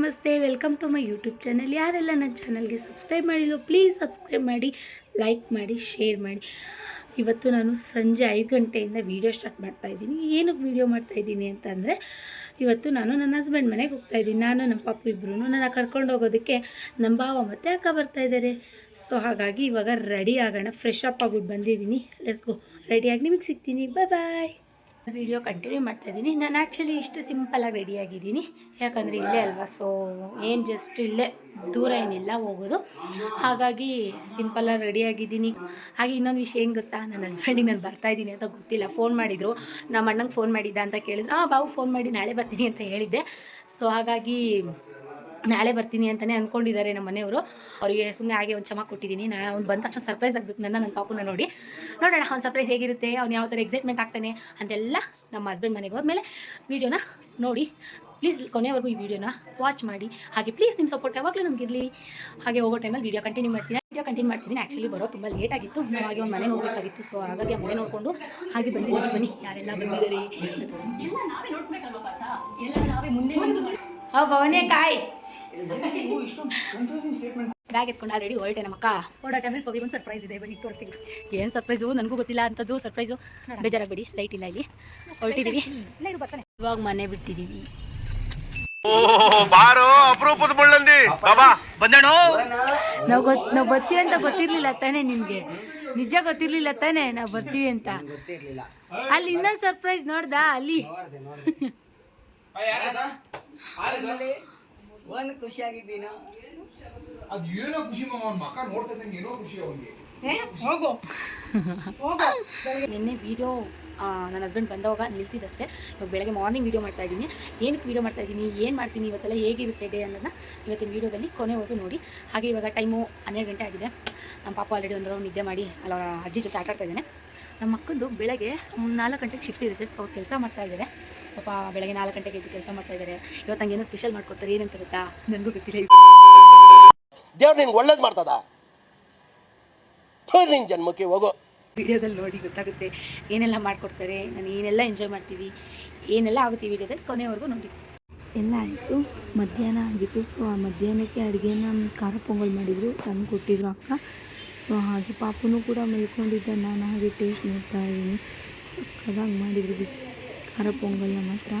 ನಮಸ್ತೆ welcome to my YouTube channel ಯಾರೆಲ್ಲ ನನ್ನ ಚಾನಲ್ಗೆ ಸಬ್ಸ್ಕ್ರೈಬ್ ಮಾಡಿಲ್ಲ ಪ್ಲೀಸ್ ಸಬ್ಸ್ಕ್ರೈಬ್ ಮಾಡಿ ಲೈಕ್ ಮಾಡಿ ಶೇರ್ ಮಾಡಿ. ಇವತ್ತು ನಾನು ಸಂಜೆ ಐದು ಗಂಟೆಯಿಂದ ವೀಡಿಯೋ ಸ್ಟಾರ್ಟ್ ಮಾಡ್ತಾ ಇದ್ದೀನಿ. ಏನಕ್ಕೆ ವೀಡಿಯೋ ಮಾಡ್ತಾ ಇದ್ದೀನಿ ಅಂತಂದರೆ, ಇವತ್ತು ನಾನು ನನ್ನ ಹಸ್ಬೆಂಡ್ ಮನೆಗೆ ಹೋಗ್ತಾ ಇದ್ದೀನಿ. ನಾನು ನಮ್ಮ ಪಾಪು ಇಬ್ಬರು ನನ್ನ ಕರ್ಕೊಂಡು ಹೋಗೋದಕ್ಕೆ ನಮ್ಮ ಭಾವ ಮತ್ತೆ ಅಕ್ಕ ಬರ್ತಾ ಇದ್ದಾರೆ ಸೊ ಹಾಗಾಗಿ ಇವಾಗ ರೆಡಿ ಆಗೋಣ. ಫ್ರೆಶ್ ಅಪ್ ಆಗ್ಬಿಟ್ಟು ಬಂದಿದ್ದೀನಿ. ಲೆಸ್ ಗೋ ರೆಡಿಯಾಗಿ ನಿಮಗೆ ಸಿಗ್ತೀನಿ. ಬಾಯ್ ಬಾಯ್ ವಿಡಿಯೋ ಕಂಟಿನ್ಯೂ ಮಾಡ್ತಾ ಇದ್ದೀನಿ ನಾನು ಆ್ಯಕ್ಚುಲಿ ಇಷ್ಟು ಸಿಂಪಲಾಗಿ ರೆಡಿ ಆಗಿದ್ದೀನಿ. ಯಾಕಂದರೆ ಇಲ್ಲೇ ಅಲ್ವಾ? ಸೊ ಏನು ಜಸ್ಟ್ ಇಲ್ಲೇ ದೂರ ಏನಿಲ್ಲ ಹೋಗೋದು. ಹಾಗಾಗಿ ಸಿಂಪಲಾಗಿ ರೆಡಿ ಆಗಿದ್ದೀನಿ. ಹಾಗೆ ಇನ್ನೊಂದು ವಿಷಯ ಏನು ಗೊತ್ತಾ? ನನ್ನ ಹಸ್ಬೆಂಡಿಗೆ ನಾನು ಬರ್ತಾ ಇದ್ದೀನಿ ಅಂತ ಗೊತ್ತಿಲ್ಲ. ಫೋನ್ ಮಾಡಿದರು. ನಮ್ಮ ಅಣ್ಣಂಗೆ ಫೋನ್ ಮಾಡಿದ್ದ ಅಂತ ಕೇಳಿದ್ರು. ಹಾಂ ಬಾವು ಫೋನ್ ಮಾಡಿ ನಾಳೆ ಬರ್ತೀನಿ ಅಂತ ಹೇಳಿದ್ದೆ. ಸೊ ಹಾಗಾಗಿ ನಾಳೆ ಬರ್ತೀನಿ ಅಂತಲೇ ಅಂದ್ಕೊಂಡಿದ್ದಾರೆ ನಮ್ಮ ಮನೆಯವರು. ಅವರಿಗೆ ಸುಮ್ಮನೆ ಹಾಗೆ ಒಂದು ಚಮಕ್ ಕೊಟ್ಟಿದ್ದೀನಿ. ನಾ ಅವ್ನು ಬಂದ ತಕ್ಷಣ ಸರ್ಪ್ರೈಸ್ ಆಗಬೇಕು ನನ್ನ ನನ್ನ ಪಾಪುನ ನೋಡಿ. ನೋಡೋಣ ಅವ್ನು ಸರ್ಪ್ರೈಸ್ ಹೇಗಿರುತ್ತೆ ಅವ್ನು ಯಾವ ಥರ ಎಕ್ಸೈಟ್ಮೆಂಟ್ ಆಗ್ತಾನೆ ಅಂತೆಲ್ಲ ನಮ್ಮ ಹಸ್ಬೆಂಡ್ ಮನೆಗೆ ಹೋದ್ಮೇಲೆ ವೀಡಿಯೋನ ನೋಡಿ. ಪ್ಲೀಸ್ ಕೊನೆವರೆಗೂ ಈ ವಿಡಿಯೋನ ವಾಚ್ ಮಾಡಿ. ಹಾಗೆ ಪ್ಲೀಸ್ ನಿಮ್ಮ ಸಪೋರ್ಟ್ ಯಾವಾಗಲೂ ನಮ್ಗೆ ಇರಲಿ. ಹಾಗೆ ಹೋಗೋ ಟೈಮಲ್ಲಿ ವಿಡಿಯೋ ಕಂಟಿನ್ಯೂ ಮಾಡ್ತೀನಿ. ವಿಡಿಯೋ ಕಂಟಿನ್ಯೂ ಮಾಡ್ತೀನಿ. ಆ್ಯಕ್ಚುಲಿ ಬರೋ ತುಂಬ ಲೇಟ್ ಆಗಿತ್ತು. ನಾವು ಹಾಗೆ ಒಂದು ಮನೆ ನೋಡಬೇಕಾಗಿತ್ತು ಸೊ ಹಾಗಾಗಿ ಆ ಮನೆ ನೋಡಿಕೊಂಡು ಹಾಗೆ ಬಂದಿದ್ದೀನಿ ಬನ್ನಿ ಯಾರೆಲ್ಲ ಬಂದಿದ್ದೀರಿ ಹಾ ಭವನೇ ಕಾಯ್. ಬ್ಯಾಗ್ ಎತ್ಕೊಂಡು ಆಲ್ರೆಡಿ ಹೊರಟೆ ನಮ್ಮಕ್ಕ ಹೊರಡೋ ಟೈಮಲ್ಲಿ ಪವಿ ಒಂದು ಸರ್ಪ್ರೈಸ್ ಇದೆ ಬನ್ನಿ ತೋರಿಸ್ತೀನಿ. ಏನು ಸರ್ಪ್ರೈಸು ನನಗೂ ಗೊತ್ತಿಲ್ಲ ಅಂಥದ್ದು ಸರ್ಪ್ರೈಸು ಬೇಜಾರಾಗಬೇಡಿ ಲೈಟ್ ಇಲ್ಲ ಇಲ್ಲಿ. ಹೊರಟಿದ್ದೀವಿ ಇವಾಗ ಮನೆ ಬಿಟ್ಟಿದ್ದೀವಿ ಬಾರೋ ಅಪರೂಪದ ಮುಳ್ಳಂದಿ. ಬಾಬಾ ಬಂದೇಣು ನಾವು ಗೊತ್ ನಾವು ಬರ್ತೀವಿ ಅಂತ ಗೊತ್ತಿರ್ಲಿಲ್ಲ ತಾನೇ ನಿಮಗೆ. ನಿಜ ಗೊತ್ತಿರ್ಲಿಲ್ಲ ತಾನೇ ನಾವು ಬರ್ತೀವಿ ಅಂತ. ಅಲ್ಲಿ ಇನ್ನೊಂದು ಸರ್ಪ್ರೈಸ್ ನೋಡ್ದಾ ಅಲ್ಲಿ? ಒಂದು ಖುಷಿಯಾಗಿದ್ದೀನ? ಅದು ಏನೋ ಖುಷಿ ಮಾಮ ಅವ್ನ ಮಕ್ಕ ನೋಡ್ತಾ ಇದ್ದಂಗೆ ಏನೋ ಖುಷಿ ಅವನಿಗೆ. ನಿನ್ನೆ ವಿಡಿಯೋ ನನ್ನ ಹಸ್ಬೆಂಡ್ ಬಂದವಾಗ ನಿಲ್ಸಿದಷ್ಟೇ ಇವಾಗ ಬೆಳಗ್ಗೆ ಮಾರ್ನಿಂಗ್ ವಿಡಿಯೋ ಮಾಡ್ತಾ ಇದ್ದೀನಿ. ಏನಕ್ಕೆ ವೀಡಿಯೋ ಮಾಡ್ತಾ ಇದ್ದೀನಿ? ಏನು ಮಾಡ್ತೀನಿ? ಇವತ್ತೆಲ್ಲ ಹೇಗಿರುತ್ತೆ ಡೇ ಅನ್ನೋದನ್ನ ಇವತ್ತಿನ ವೀಡಿಯೋದಲ್ಲಿ ಕೊನೆವರೆಗೂ ನೋಡಿ. ಹಾಗೆ ಇವಾಗ ಟೈಮು ಹನ್ನೆರಡು ಗಂಟೆ ಆಗಿದೆ. ನಮ್ಮ ಪಾಪ ಆಲ್ರೆಡಿ ಒಂದು ರೌಂಡ್ ನಿದ್ದೆ ಮಾಡಿ ಅಲ್ಲ ಅವ್ರ ಅಜ್ಜಿ ಜೊತೆ ಆಟಾಡ್ತಾ ಇದ್ದಾನೆ. ನಮ್ಮ ಮಕ್ಕಂದು ಬೆಳಗ್ಗೆ ಒಂದು ನಾಲ್ಕು ಗಂಟೆಗೆ ಶಿಫ್ಟ್ ಇರುತ್ತೆ. ಸೊ ಅವ್ರು ಕೆಲಸ ಮಾಡ್ತಾ ಇದ್ದಾರೆ. ಪಾಪ ಬೆಳಗ್ಗೆ ನಾಲ್ಕು ಗಂಟೆಗೆ ಎದ್ದು ಕೆಲಸ ಮಾಡ್ತಾ ಇದ್ದಾರೆ ಇವತ್ತು ನಂಗೆ ಏನೋ ಸ್ಪೆಷಲ್ ಮಾಡ್ಕೊಡ್ತಾರೆ ಏನಂತ ಗೊತ್ತಾ? ನನಗೂ ಗೊತ್ತಿಲ್ಲ ದೇವ್ರು ನಿಂಗೆ ಒಳ್ಳೇದು ಮಾಡ್ತದ? ಥು, ನಿನ್ ಜನ್ಮಕ್ಕೆ ಹೋಗೋ. ವಿಡಿಯೋದಲ್ಲಿ ನೋಡಿ ಗೊತ್ತಾಗುತ್ತೆ. ಏನೆಲ್ಲ ಮಾಡ್ಕೊಡ್ತಾರೆ ನಾನು ಏನೆಲ್ಲ ಎಂಜಾಯ್ ಮಾಡ್ತೀವಿ ಏನೆಲ್ಲ ಆಗುತ್ತೆ ಈ ವಿಡಿಯೋದಲ್ಲಿ ಕೊನೆವರೆಗೂ ನೋಡಿ. ಎಲ್ಲ ಆಯಿತು. ಮಧ್ಯಾಹ್ನ ಆಗಿತ್ತು. ಸೊ ಆ ಮಧ್ಯಾಹ್ನಕ್ಕೆ ಅಡುಗೆನ ಖಾರ ಪೊಂಗಲ್ ಮಾಡಿದರು. ತಂದು ಕೊಟ್ಟಿದ್ರು ಅಕ್ಕ. ಸೊ ಹಾಗೆ ಪಾಪನೂ ಕೂಡ ಮಲ್ಕೊಂಡಿದ್ದ ನಾನು ಹಾಗೆ ಟೇಸ್ಟ್ ನೋಡ್ತಾ ಇದ್ದೀನಿ. ಸಕ್ಕದಾಗಿ ಮಾಡಿದ್ರು ಬಿಸಿ ಖಾರ ಪೊಂಗಲ್ನ ಮಾತ್ರ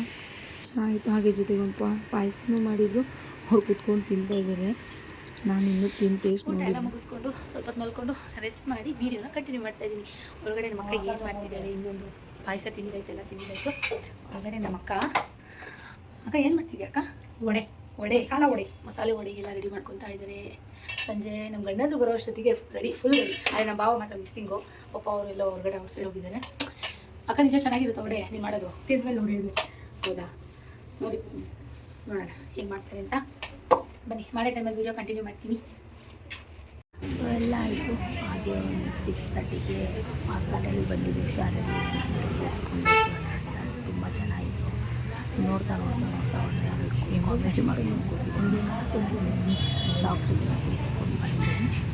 ಚೆನ್ನಾಗಿತ್ತು. ಹಾಗೆ ಜೊತೆಗೆ ಒಂದು ಪಾಯಸನೂ ಮಾಡಿದರು. ಅವ್ರು ಕುತ್ಕೊಂಡು ತಿಂತಾ ಇದ್ದಾರೆ. ನಾನು ಇನ್ನೂ ತಿಂದು ಟೇಸ್ಟ್ ಎಲ್ಲ ಮುಗಿಸ್ಕೊಂಡು ಸ್ವಲ್ಪ ಹೊತ್ತು ಮಲ್ಕೊಂಡು ರೆಸ್ಟ್ ಮಾಡಿ ವೀಡಿಯೋನ ಕಂಟಿನ್ಯೂ ಮಾಡ್ತಾ ಇದ್ದೀನಿ. ಒಳಗಡೆ ನಮ್ಮ ಅಕ್ಕ ಏನು ಮಾಡ್ತಿದ್ದಾಳೆ ಇನ್ನೊಂದು ಪಾಯಸ ತಿಂದಿದ್ದಾಯ್ತೆಲ್ಲ ತಿಂದಿದ್ದಾಯ್ತು ಒಳಗಡೆ ನಮ್ಮ ಅಕ್ಕ. ಅಕ್ಕ ಏನು ಮಾಡ್ತಿದ್ಯಾ ಅಕ್ಕ? ವಡೆ. ವಡೆ ಸಾಲ ವಡೆ. ಮಸಾಲೆ ವಡೆಗೆಲ್ಲ ರೆಡಿ ಮಾಡ್ಕೊತಾ ಇದ್ದಾರೆ. ಸಂಜೆ ನಮ್ಮ ಗಂಡಂದ್ರು ಬರೋ ಅಷ್ಟೊತ್ತಿಗೆ ರೆಡಿ ಫುಲ್ ರೆಡಿ ಆದರೆ ನಮ್ಮ ಭಾವ ಮಾತ್ರ ಮಿಸ್ಸಿಂಗು ಪಾಪ ಅವರೆಲ್ಲ ಹೊರಗಡೆ ಔಟ್ಸೈಡ್ ಹೋಗಿದ್ದಾರೆ ಅಕ್ಕ ನಿಜ ಚೆನ್ನಾಗಿರುತ್ತೆ ಒಡೆ ನೀನು ಮಾಡೋದು. ತಿಂದ್ಮೇಲೆ ನೋಡಿ ಹೌದಾ? ನೋಡಿ, ನೋಡೋಣ, ಹೇಗೆ ಮಾಡ್ತಾರೆ ಅಂತ. ಬನ್ನಿ, ಮಾಡೋ ಟೈಮಲ್ಲಿ ವೀಡಿಯೋ ಕಂಟಿನ್ಯೂ ಮಾಡ್ತೀನಿ. ಸೊ ಎಲ್ಲ ಆಯಿತು. ಹಾಗೆ ಒಂದು ಸಿಕ್ಸ್ ತರ್ಟಿಗೆ ಹಾಸ್ಪಿಟಲ್ಗೆ ಬಂದಿದ್ದೀವಿ. ಹುಷಾರಲ್ಲಿ ತುಂಬ ಚೆನ್ನಾಗಿತ್ತು. ನೋಡ್ತಾ ನೋಡ್ತಾ ನೋಡ್ತಾ ಮಾಡ್ಕೊಂಡು ಕೂತಿದ್ದೀನಿ ಡಾಕ್ಟ್ರಿಗೆ ಹಾಯ್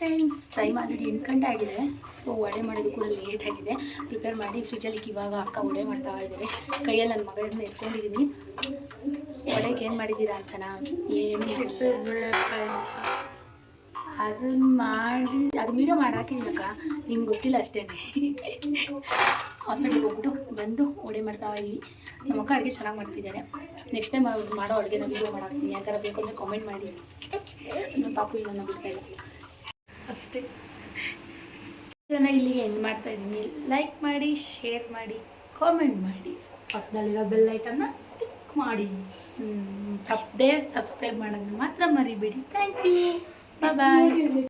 ಫ್ರೆಂಡ್ಸ್ ಟೈಮ್ ಆಲ್ರೆಡಿ ಎಂಟು ಗಂಟೆ ಆಗಿದೆ. ಸೊ ವಡೆ ಮಾಡೋದು ಕೂಡ ಲೇಟ್ ಆಗಿದೆ. ಪ್ರಿಪೇರ್ ಮಾಡಿ ಫ್ರಿಜ್ಜಲ್ಲಿ ಇವಾಗ ಅಕ್ಕ ವಡೆ ಮಾಡ್ತಾ ಇದ್ದಾರೆ. ಕೈಯಲ್ಲಿ ನನ್ನ ಮಗನ ಎತ್ಕೊಂಡಿದ್ದೀನಿ. ವಡೆಗೆ ಏನು ಮಾಡಿದ್ದೀರಾ ಅಂತನಾ? ಏನು ಅದನ್ನ ಮಾಡಿ, ಅದು ವೀಡಿಯೋ ಮಾಡಿ ಹಾಕಿದ್ದೀನಕ್ಕ ನಿಂಗೆ ಗೊತ್ತಿಲ್ಲ ಅಷ್ಟೇ ಹಾಸ್ಪಿಟ್ಲಿಗೆ ಹೋಗ್ಬಿಟ್ಟು ಬಂದು ವಡೆ ಮಾಡ್ತಾ ಇದ್ವಿ. ನಮ್ಮ ಅಕ್ಕ ಅಡುಗೆ ಚೆನ್ನಾಗಿ ಮಾಡ್ತಿದ್ದಾರೆ. ನೆಕ್ಸ್ಟ್ ಟೈಮ್ ಅವ್ರು ಮಾಡೋ ಅಡುಗೆನ ವೀಡಿಯೋ ಮಾಡಾಕ್ತೀನಿ ಯಾಕಂದ್ರೆ ಬೇಕು ಅಂದರೆ ಕಾಮೆಂಟ್ ಮಾಡಿ. ನಮ್ಮ ಪಾಪು ಇಲ್ಲ ಬಿಡ್ತಾ ಇಲ್ಲ. ಅಷ್ಟೇ. ಜನ ಇಲ್ಲಿಗೆ ಎಂಡ್ ಮಾಡ್ತಾ ಇದ್ದೀನಿ. ಲೈಕ್ ಮಾಡಿ ಶೇರ್ ಮಾಡಿ ಕಾಮೆಂಟ್ ಮಾಡಿ. ಪಕ್ಕದಲ್ಲಿರೋ ಬೆಲ್ ಐಟಮ್ನ ಕ್ಲಿಕ್ ಮಾಡಿ. ತಪ್ಪದೆ ಸಬ್ಸ್ಕ್ರೈಬ್ ಮಾಡೋದನ್ನ ಮಾತ್ರ ಮರಿಬೇಡಿ. Thank you bye